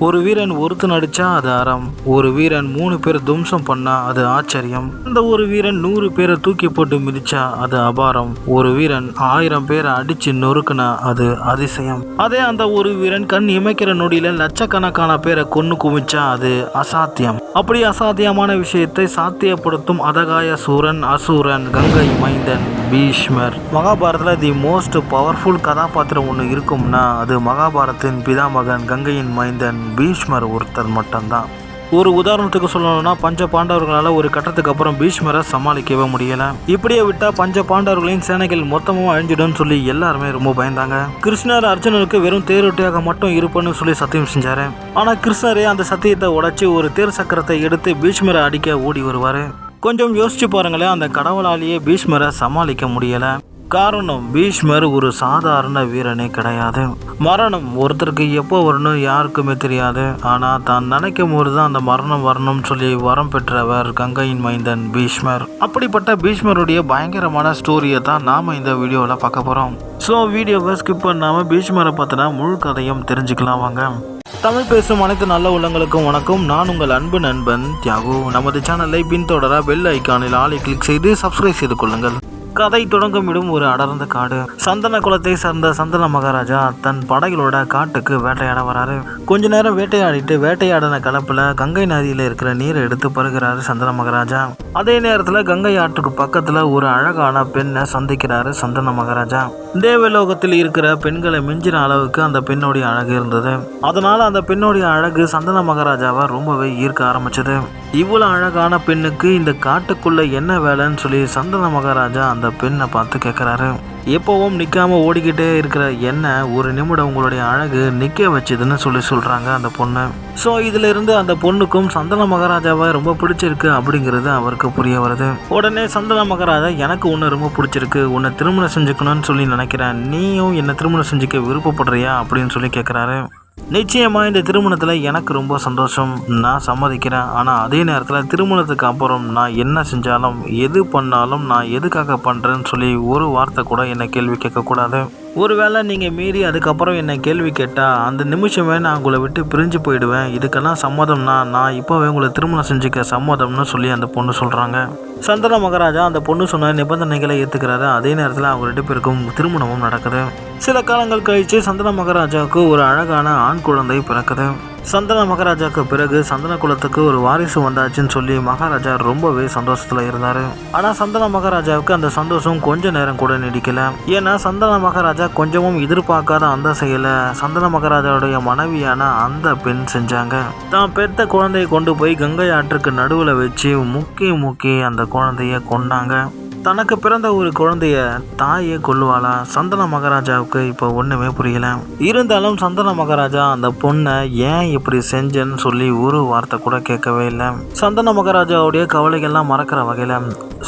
ஒரு வீரன் ஒருத்தன் அடித்தா அது அறம். ஒரு வீரன் மூணு பேர் துவம்சம் பண்ணா அது ஆச்சரியம். அந்த ஒரு வீரன் நூறு பேரை தூக்கி போட்டு மிதிச்சா அது அபாரம். ஒரு வீரன் ஆயிரம் பேரை அடிச்சு நொறுக்குனா அது அதிசயம். அதே அந்த ஒரு வீரன் கண் இமைக்கிற நொடியில லட்சக்கணக்கான பேரை கொன்னு குவிச்சா அது அசாத்தியம். அப்படி அசாத்தியமான விஷயத்தை சாத்தியப்படுத்தும் அதகாய சூரன் அசூரன் கங்கை மைந்தன் பீஷ்மர். மகாபாரதில் தி மோஸ்ட் பவர்ஃபுல் கதாபாத்திரம் ஒன்று இருக்கும்னா அது மகாபாரத்தின் பிதாமகன் கங்கையின் மைந்தன் பீஷ்மர் ஒருத்தர் மட்டும்தான். ஒரு உதாரணத்துக்கு சொல்லணும்னா பஞ்ச பாண்டவர்களால் ஒரு கட்டத்துக்கு அப்புறம் பீஷ்மரை சமாளிக்கவே முடியல. இப்படியே விட்டா பஞ்ச பாண்டவர்களின் சேனைகள் மொத்தமும் அழிஞ்சிடும்னு சொல்லி எல்லாருமே ரொம்ப பயந்தாங்க. கிருஷ்ணர் அர்ஜுனனுக்கு வெறும் தேரொட்டியாக மட்டும் இருப்பேன்னு சொல்லி சத்தியம் செஞ்சாரு. ஆனா கிருஷ்ணரே அந்த சத்தியத்தை உடைச்சு ஒரு தேர் சக்கரத்தை எடுத்து பீஷ்மரை அடிக்க ஓடி வருவாரு. கொஞ்சம் யோசிச்சு பாருங்களேன் அந்த கடவுளாலேயே பீஷ்மரை சமாளிக்க முடியலை. காரணம் பீஷ்மர் ஒரு சாதாரண வீரனே கிடையாது. மரணம் ஒருத்தருக்கு எப்போ வரணும் யாருக்குமே தெரியாது. ஆனால் தான் நினைக்கும் போது தான் அந்த மரணம் வரணும்னு சொல்லி வரம் பெற்றவர் கங்கையின் மைந்தன் பீஷ்மர். அப்படிப்பட்ட பீஷ்மருடைய பயங்கரமான ஸ்டோரியை தான் நாம் இந்த வீடியோவில் பார்க்க போகிறோம் ஸோ வீடியோவை ஸ்கிப் பண்ணாமல் பீஷ்மரை பார்த்தினா முழு கதையும் தெரிஞ்சுக்கலாம் வாங்க. தமிழ் பேசும் அனைத்து நல்ல உள்ளங்களுக்கும் வணக்கம். நான் உங்கள் அன்பு நண்பன் தியாகு. நமது சேனலை பின்தொடர பெல் ஐக்கானில் ஆளை கிளிக் செய்து சப்ஸ்கிரைப் செய்து கொள்ளுங்கள். கதை தொடங்கும் இடம் ஒரு அடர்ந்த காடு. சந்தன குலத்தை சேர்ந்த சந்தன மகாராஜா தன் படைகளோட காட்டுக்கு வேட்டையாட வராரு. கொஞ்ச நேரம் வேட்டையாடிட்டு வேட்டையாடின கலப்புல கங்கை நதியில இருக்கிற நீரை எடுத்து பருகிறாரு சந்தன மகாராஜா. அதே நேரத்துல கங்கை ஆற்றுக்கு பக்கத்துல ஒரு அழகான பெண்ணை சந்திக்கிறாரு சந்தன மகாராஜா. தேவலோகத்தில் இருக்கிற பெண்களை மிஞ்சின அளவுக்கு அந்த பெண்ணுடைய அழகு இருந்தது. அதனால அந்த பெண்ணுடைய அழகு சந்தன மகாராஜாவை ரொம்பவே ஈர்க்க ஆரம்பிச்சது. இவ்வளவு அழகான பெண்ணுக்கு இந்த காட்டுக்குள்ள என்ன வேலைன்னு சொல்லி சந்தன மகாராஜா அந்த பெண்ணை பார்த்து கேட்குறாரு எப்போவும் நிற்காம ஓடிக்கிட்டே இருக்கிற என்ன ஒரு நிமிடம் உங்களுடைய அழகு நிற்க வச்சதுன்னு சொல்லி சொல்கிறாங்க அந்த பொண்ணு. ஸோ இதிலிருந்து அந்த பொண்ணுக்கும் சந்தன மகாராஜாவை ரொம்ப பிடிச்சிருக்கு அப்படிங்கிறது அவருக்கு புரிய வருது. உடனே சந்தன மகாராஜா எனக்கு ஒன்று ரொம்ப பிடிச்சிருக்கு உன்னை திருமணம் செஞ்சுக்கணும்னு சொல்லி நினைக்கிறேன். நீயும் என்னை திருமணம் செஞ்சுக்க விருப்பப்படுறியா? அப்படின்னு சொல்லி கேட்குறாரு நிச்சயமா இந்த திருமணத்தில் எனக்கு ரொம்ப சந்தோஷம். நான் சம்மதிக்கிறேன். ஆனால் அதே நேரத்தில் திருமணத்துக்கு அப்புறம் நான் என்ன செஞ்சாலும் எது பண்ணாலும் நான் எதுக்காக பண்ணுறேன்னு சொல்லி ஒரு வார்த்தை கூட என்னை கேள்வி கேட்கக்கூடாது. ஒருவேளை நீங்கள் மீறி அதுக்கப்புறம் என்னை கேள்வி கேட்டால் அந்த நிமிஷமே நான் உங்களை விட்டு பிரிஞ்சு போயிடுவேன். இதுக்கெல்லாம் சம்மதம்னா நான் இப்போவே உங்களை திருமணம் செஞ்சுக்க சம்மதம்னு சொல்லி அந்த பொண்ணு சொல்கிறாங்க சந்திர மகாராஜா அந்த பொண்ணு சொன்ன நிபந்தனைகளை ஏற்றுக்கிறாரு அதே நேரத்தில் அவங்க ரெண்டு பேருக்கும் திருமணமும் நடக்குது. சில காலங்கள் கழித்து சந்திர மகாராஜாவுக்கு ஒரு அழகான ஆண் குழந்தை பிறக்குது. சந்தன மகாராஜாவுக்கு பிறகு சந்தன குலத்துக்கு ஒரு வாரிசு வந்தாச்சுன்னு சொல்லி மகாராஜா ரொம்பவே சந்தோஷத்தில் இருந்தார். ஆனால் சந்தன மகாராஜாவுக்கு அந்த சந்தோஷம் கொஞ்ச நேரம் கூட நீடிக்கல. ஏன்னா சந்தன மகாராஜா கொஞ்சமும் எதிர்பார்க்காத அந்த செயலை சந்தன மகாராஜாவுடைய மனைவியான அந்த பெண் செஞ்சாங்க. தான் பெத்த குழந்தையை கொண்டு போய் கங்கை ஆற்றுக்கு நடுவில் வச்சு முக்கி முக்கி அந்த குழந்தைய கொண்டாங்க தனக்கு பிறந்த ஒரு குழந்தைய தாயே கொல்லுவாளா? சந்தன மகாராஜாவுக்கு இப்போ ஒன்றுமே புரியல. இருந்தாலும் சந்தன மகாராஜா அந்த பொண்ணை ஏன் இப்படி செஞ்சேன்னு சொல்லி ஒரு வார்த்தை கூட கேட்கவே இல்லை. சந்தன மகாராஜாவுடைய கவலைகள்லாம் மறக்கிற வகையில்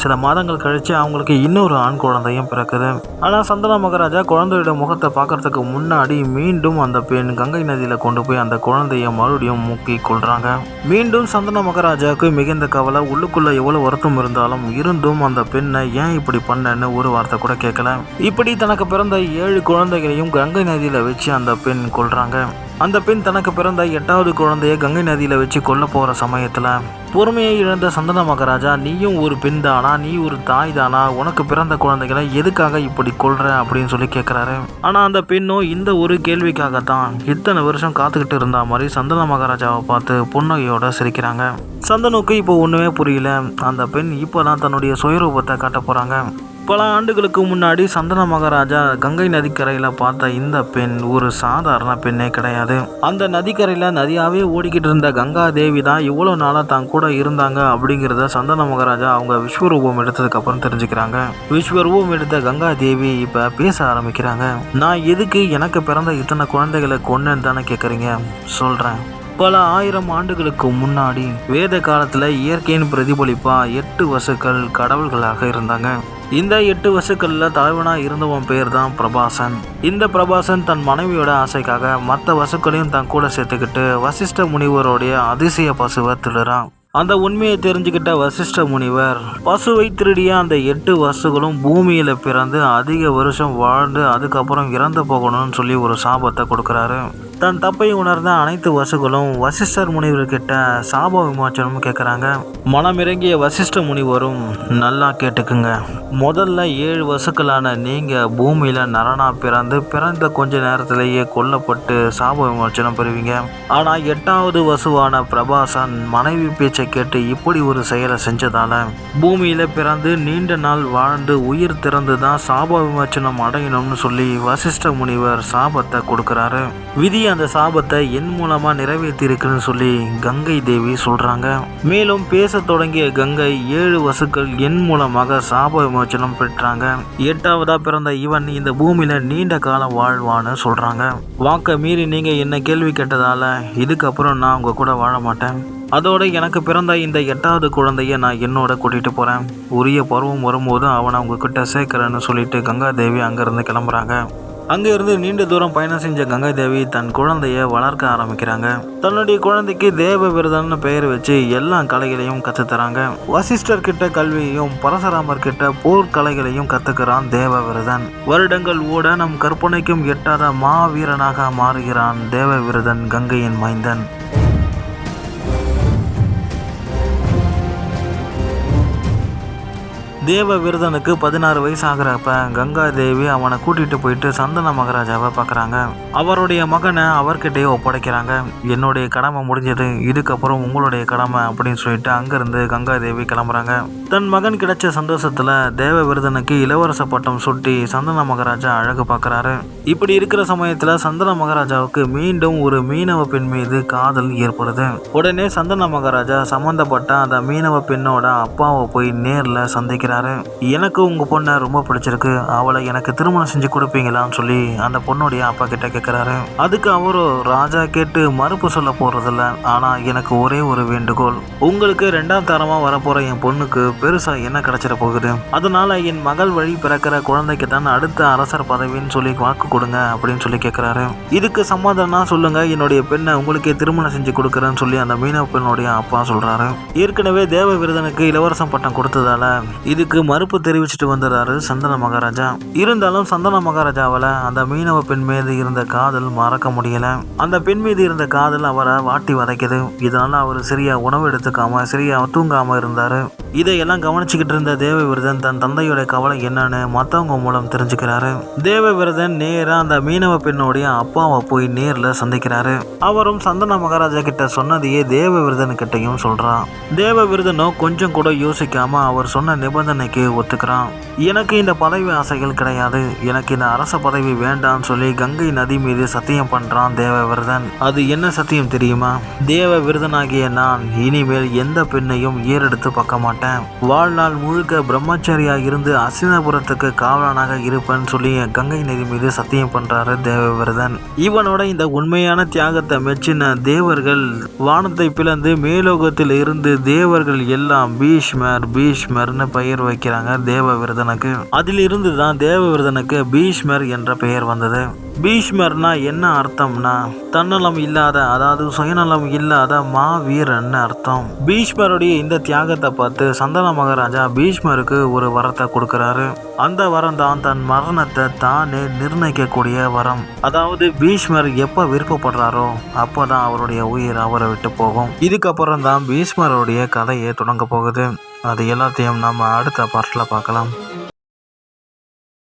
சில மாதங்கள் கழித்து அவங்களுக்கு இன்னொரு ஆண் குழந்தையும் பிறக்குது. ஆனால் சந்தன மகாராஜா குழந்தையோட முகத்தை பார்க்கறதுக்கு முன்னாடி மீண்டும் அந்த பெண் கங்கை நதியில் கொண்டு போய் அந்த குழந்தைய மறுபடியும் மூக்கி கொள்கிறாங்க மீண்டும் சந்தன மகாராஜாவுக்கு மிகுந்த கவலை உள்ளுக்குள்ள எவ்வளோ வருத்தம் இருந்தாலும் இருந்தும் அந்த பெண்ணை ஏன் இப்படி பண்ணன்னு ஒரு வார்த்தை கூட கேட்கல. இப்படி தனக்கு பிறந்த ஏழு குழந்தைகளையும் கங்கை நதியில் வச்சு அந்த பெண் கொள்கிறாங்க அந்த பெண் தனக்கு பிறந்த எட்டாவது குழந்தையை கங்கை நதியில் வச்சு கொல்ல போகிற சமயத்தில் பொறுமையை இழந்த சந்தன மகாராஜா நீயும் ஒரு பெண் தானா நீ ஒரு தாய் தானா உனக்கு பிறந்த குழந்தைகளை எதுக்காக இப்படி கொள்ற அப்படின்னு சொல்லி கேட்குறாரு ஆனால் அந்த பெண்ணும் இந்த ஒரு கேள்விக்காகத்தான் இத்தனை வருஷம் காத்துக்கிட்டு இருந்த மாதிரி சந்தன மகாராஜாவை பார்த்து புன்னகையோட சிரிக்கிறாங்க. சந்தனுக்கு இப்போ ஒன்றுமே புரியல. அந்த பெண் இப்போ தான் தன்னுடைய சுயரூபத்தை காட்ட போகிறாங்க பல ஆண்டுகளுக்கு முன்னாடி சந்தன மகாராஜா கங்கை நதிக்கரையில் பார்த்த இந்த பெண் ஒரு சாதாரண பெண்ணே கிடையாது. அந்த நதிக்கரையில் நதியாகவே ஓடிக்கிட்டு இருந்த கங்கா தேவி தான் இவ்வளோ நாளாக தான் கூட இருந்தாங்க அப்படிங்கிறத சந்தன மகாராஜா அவங்க விஸ்வரூபம் எடுத்ததுக்கப்புறம் தெரிஞ்சுக்கிறாங்க. விஸ்வரூபம் எடுத்த கங்கா தேவி இப்போ பேச ஆரம்பிக்கிறாங்க. நான் எதுக்கு எனக்கு பிறந்த இத்தனை குழந்தைகளை கொன்னேன்னு தானே கேட்குறீங்க சொல்கிறேன் பல ஆயிரம் ஆண்டுகளுக்கு முன்னாடி வேத காலத்தில் இயற்கையின் பிரதிபலிப்பாக எட்டு வசுக்கள் கடவுள்களாக இருந்தாங்க. இந்த எட்டு வசுக்களில் தலைவனாக இருந்தவன் பேர் தான் பிரபாசன். இந்த பிரபாசன் தன் மனைவியோட ஆசைக்காக மற்ற வசுக்களையும் தன் கூட சேர்த்துக்கிட்டு வசிஷ்ட முனிவருடைய அதிசய பசுவை திருறான் அந்த உண்மையை தெரிஞ்சுக்கிட்ட வசிஷ்ட முனிவர் பசுவை திருடிய அந்த எட்டு வசுகளும் பூமியில் பிறந்து அதிக வருஷம் வாழ்ந்து அதுக்கப்புறம் இறந்து போகணும்னு சொல்லி ஒரு சாபத்தை கொடுக்குறாரு. தன் தப்பை உணர்ந்த அனைத்து வசுகளும் வசிஷ்டர் முனிவர்கிட்ட சாப விமோச்சனம் கேட்குறாங்க மனமிறங்கிய வசிஷ்ட முனிவரும் நல்லா கேட்டுக்குங்க. முதல்ல ஏழு வசுக்களான நீங்கள் பூமியில் நரனா பிறந்து பிறந்த கொஞ்ச நேரத்திலேயே கொல்லப்பட்டு சாப விமோச்சனம் பெறுவீங்க. ஆனால் எட்டாவது வசுவான பிரபாசன் மனைவி பேச்சை கேட்டு இப்படி ஒரு செயலை செஞ்சதால பூமியில் பிறந்து நீண்ட நாள் வாழ்ந்து உயிர் திறந்து தான் சாப விமோச்சனம் அடையணும்னு சொல்லி வசிஷ்ட முனிவர் சாபத்தை கொடுக்குறாரு. விதியை அந்த சாபத்தை என் மூலமாக நிறைவேற்றியிருக்குன்னு சொல்லி கங்கை தேவி சொல்கிறாங்க மேலும் பேசத் தொடங்கிய கங்கை ஏழு வசுக்கள் என் மூலமாக சாப விமோச்சனம் பெற்றாங்க. எட்டாவதாக பிறந்த இவன் இந்த பூமியில் நீண்ட காலம் வாழ்வான்னு சொல்கிறாங்க வாக்க மீறி நீங்கள் என்ன கேள்வி கேட்டதால இதுக்கப்புறம் நான் உங்கள் கூட வாழ மாட்டேன். அதோடு எனக்கு பிறந்த இந்த எட்டாவது குழந்தைய நான் என்னோட கூட்டிகிட்டு போகிறேன் உரிய பருவம் வரும்போது அவனை உங்ககிட்ட சேர்க்குறேன்னு சொல்லிட்டு கங்காதேவி அங்கேருந்து கிளம்புறாங்க. அங்கே இருந்து நீண்ட தூரம் பயணம் செஞ்ச கங்கை தேவி தன் குழந்தைய வளர்க்க ஆரம்பிக்கிறாங்க. தன்னுடைய குழந்தைக்கு தேவ விரதன்னு பெயர் வச்சு எல்லா கலைகளையும் கற்றுத்தராங்க வசிஷ்டர் கிட்ட கல்வியையும் பரசுராமர் கிட்ட போர் கலைகளையும் கத்துக்கிறான் தேவவிரதன். வருடங்கள் ஓட நம் கற்பனைக்கும் எட்டாத மாவீரனாக மாறுகிறான் தேவவிரதன் கங்கையின் மைந்தன். தேவ விரதனுக்கு பதினாறு வயசு ஆகிறப்ப கங்கா தேவி அவனை கூட்டிட்டு போயிட்டு சந்தன மகாராஜாவை பார்க்குறாங்க. அவருடைய மகனை அவர்கிட்டயே ஒப்படைக்கிறாங்க. என்னுடைய கடமை முடிஞ்சது. இதுக்கப்புறம் உங்களுடைய கடமை அப்படின்னு சொல்லிட்டு அங்கேருந்து கங்கா தேவி கிளம்புறாங்க. தன் மகன் கிடைச்ச சந்தோஷத்தில் தேவ விருதனுக்கு இளவரச பட்டம் சுட்டி சந்தன மகாராஜா அழகு பார்க்குறாரு. இப்படி இருக்கிற சமயத்தில் சந்தன மகாராஜாவுக்கு மீண்டும் ஒரு மீனவ பெண் மீது காதல் ஏற்படுது. உடனே சந்தன மகாராஜா சம்மந்தப்பட்ட அந்த மீனவ பெண்ணோட அப்பாவை போய் நேரில் சந்திக்கிறார். எனக்கு உங்கள் பொண்ணை ரொம்ப பிடிச்சிருக்கு. அவளை எனக்கு திருமணம் செஞ்சு கொடுப்பீங்களான்னு சொல்லி அந்த பொண்ணுடைய அப்பா கிட்ட கேட்குறாரு அதுக்கு அவரும் ராஜா கேட்டு மறுப்பு சொல்ல போகிறதில்ல ஆனால் எனக்கு ஒரே ஒரு வேண்டுகோள். உங்களுக்கு ரெண்டாம் தரமாக வரப்போகிற என் பொண்ணுக்கு பெருசாக என்ன கிடச்சிட போகுது? அதனால் என் மகள் வழி பிறக்கிற குழந்தைக்கு தான் அடுத்த அரசர் பதவின்னு சொல்லி வாக்கு கொடுங்க அப்படின்னு சொல்லி கேட்குறாரு இதுக்கு சமாதானம் சொல்லுங்க. என்னுடைய பெண்ணை உங்களுக்கே திருமணம் செஞ்சு கொடுக்குறேன்னு சொல்லி அந்த மீனவ பெண்ணுடைய அப்பா சொல்கிறாரு ஏற்கனவே தேவ விருதனுக்கு இளவரசம் பட்டம் கொடுத்ததால இதுக்கு மறுப்பு தெரிவிச்சுட்டு வந்துடுறாரு சந்தன மகாராஜா. இருந்தாலும் சந்தன மகாராஜாவால் அந்த மீனவ பெண் மீது இருந்த காதல் மறக்க முடியல. அந்த பெண் மீது இருந்த காதல் அவரை வாட்டி வதைக்குது. இதனால அவர் சரியா உணவு எடுத்துக்காம சரியா தூங்காம இருந்தாரு. இதையெல்லாம் கவனிச்சுக்கிட்டு இருந்த தேவ விரதன் தன் தந்தையோட கவலை என்னன்னு மற்றவங்க மூலம் தெரிஞ்சுக்கிறாரு. தேவ விரதன் நேரா அந்த மீனவ பெண்ணுடைய அப்பாவை போய் நேர்ல சந்திக்கிறாரு. அவரும் சந்தன மகாராஜா கிட்ட சொன்னதையே தேவ விரதன் கிட்டையும் சொல்றான் தேவ விரதனோ கொஞ்சம் கூட யோசிக்காம அவர் சொன்ன நிபந்தனை நிபந்தனைக்கு ஒத்துக்கிறான்? எனக்கு இந்த பதவி ஆசைகள் கிடையாது. எனக்கு இந்த அரச பதவி வேண்டாம்னு சொல்லி கங்கை நதி மீது சத்தியம் பண்றான் தேவவிரதன். அது என்ன சத்தியம் தெரியுமா? தேவ விரதனாகிய நான் இனிமேல் எந்த பெண்ணையும் ஏறெடுத்து பார்க்க மாட்டேன். வாழ்நாள் முழுக்க பிரம்மச்சாரியாக இருந்து அசினபுரத்துக்கு காவலனாக இருப்பேன்னு சொல்லி கங்கை நதி மீது சத்தியம் பண்றாரு தேவவிரதன். இவனோட இந்த உண்மையான தியாகத்தை மெச்சின தேவர்கள் வானத்தை பிளந்து மேலோகத்தில் இருந்து தேவர்கள் எல்லாம் பீஷ்மர் பீஷ்மர்னு பெயர் வைக்கிறாங்க. தேவ விரதனுக்கு அதிலிருந்து தான் தேவ விரதனுக்கு பீஷ்மர் என்ற பெயர் வந்தது. பீஷ்மர்னா என்ன அர்த்தம்னா தன்னலம் இல்லாத அதாவது சுயநலம் இல்லாத மாவீரன்னு அர்த்தம். பீஷ்மருடைய இந்த தியாகத்தை பார்த்து சந்தன மகாராஜா பீஷ்மருக்கு ஒரு வரத்தை கொடுக்குறாரு. அந்த வரம் தான் தன் மரணத்தை தானே நிர்ணயிக்கக்கூடிய வரம். அதாவது பீஷ்மர் எப்போ விருப்பப்படுறாரோ அப்போதான் அவருடைய உயிர் அவரை விட்டு போகும். இதுக்கப்புறம் தான் பீஷ்மருடைய கதையே தொடங்க போகுது. அது எல்லாத்தையும் நம்ம அடுத்த பாட்டில் பார்க்கலாம்.